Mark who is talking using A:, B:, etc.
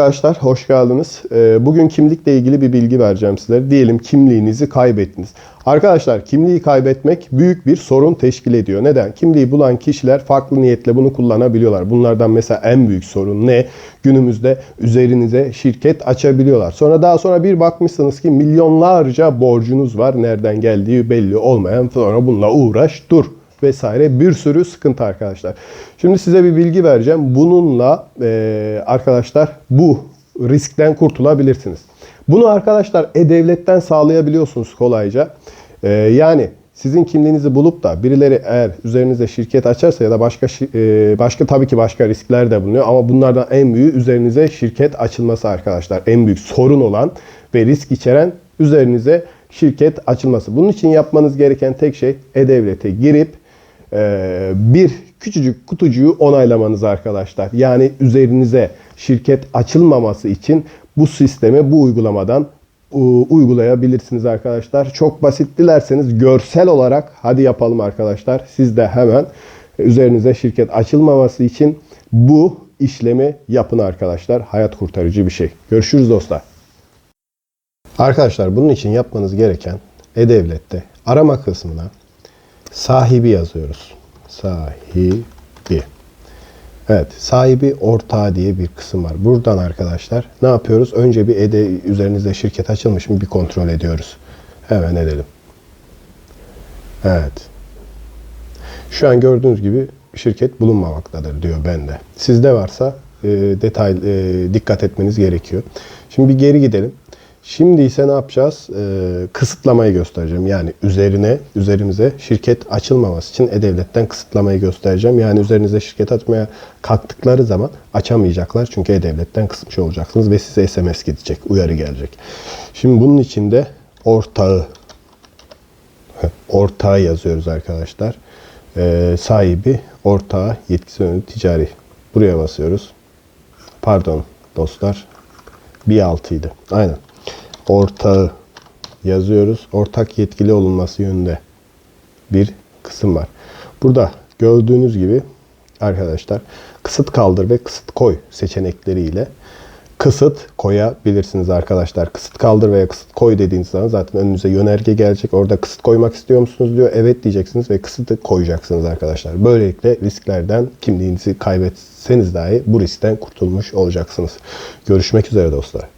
A: Arkadaşlar hoş geldiniz. Ee, Bugün kimlikle ilgili bir bilgi vereceğim sizlere. Diyelim kimliğinizi kaybettiniz. Arkadaşlar kimliği kaybetmek büyük bir sorun teşkil ediyor. Neden? Kimliği bulan kişiler farklı niyetle bunu kullanabiliyorlar. Bunlardan mesela en büyük sorun ne? Günümüzde üzerinize şirket açabiliyorlar. Sonra daha sonra bir bakmışsınız ki milyonlarca borcunuz var. Nereden geldiği belli olmayan. Sonra bununla uğraş dur vesaire bir sürü sıkıntı arkadaşlar. Şimdi size bir bilgi vereceğim. Bununla e, arkadaşlar bu riskten kurtulabilirsiniz. Bunu arkadaşlar e-devletten sağlayabiliyorsunuz kolayca. E, yani sizin kimliğinizi bulup da birileri eğer üzerinize şirket açarsa ya da başka e, başka tabii ki başka riskler de bulunuyor ama bunlardan en büyüğü üzerinize şirket açılması arkadaşlar. En büyük sorun olan ve risk içeren üzerinize şirket açılması. Bunun için yapmanız gereken tek şey e-devlete girip e, bir küçücük kutucuğu onaylamanız arkadaşlar. Yani üzerinize şirket açılmaması için bu sistemi bu uygulamadan uygulayabilirsiniz arkadaşlar. Çok basit dilerseniz görsel olarak hadi yapalım arkadaşlar. Siz de hemen üzerinize şirket açılmaması için bu işlemi yapın arkadaşlar. Hayat kurtarıcı bir şey. Görüşürüz dostlar. Arkadaşlar bunun için yapmanız gereken E-Devlet'te arama kısmına sahibi yazıyoruz. Sahibi. Evet, sahibi ortağı diye bir kısım var. Buradan arkadaşlar ne yapıyoruz? Önce bir ede üzerinizde şirket açılmış mı bir kontrol ediyoruz. Hemen edelim. Evet. Şu an gördüğünüz gibi şirket bulunmamaktadır diyor bende. Sizde varsa e, detay e, dikkat etmeniz gerekiyor. Şimdi bir geri gidelim. Şimdi ise ne yapacağız? E, kısıtlamayı göstereceğim. Yani üzerine, üzerimize şirket açılmaması için E-Devlet'ten kısıtlamayı göstereceğim. Yani üzerinize şirket açmaya kalktıkları zaman açamayacaklar. Çünkü E-Devlet'ten kısmış olacaksınız ve size SMS gidecek, uyarı gelecek. Şimdi bunun için de ortağı ortağı yazıyoruz arkadaşlar. Ee, sahibi, ortağı, yetkisi önü ticari. Buraya basıyoruz. Pardon dostlar. Bir altıydı. Aynen. Ortağı yazıyoruz. Ortak yetkili olunması yönünde bir kısım var. Burada gördüğünüz gibi arkadaşlar kısıt kaldır ve kısıt koy seçenekleriyle kısıt koyabilirsiniz arkadaşlar. Kısıt kaldır veya kısıt koy dediğiniz zaman zaten önünüze yönerge gelecek. Orada kısıt koymak istiyor musunuz diyor. Evet diyeceksiniz ve kısıtı koyacaksınız arkadaşlar. Böylelikle risklerden kimliğinizi kaybetseniz dahi bu riskten kurtulmuş olacaksınız. Görüşmek üzere dostlar.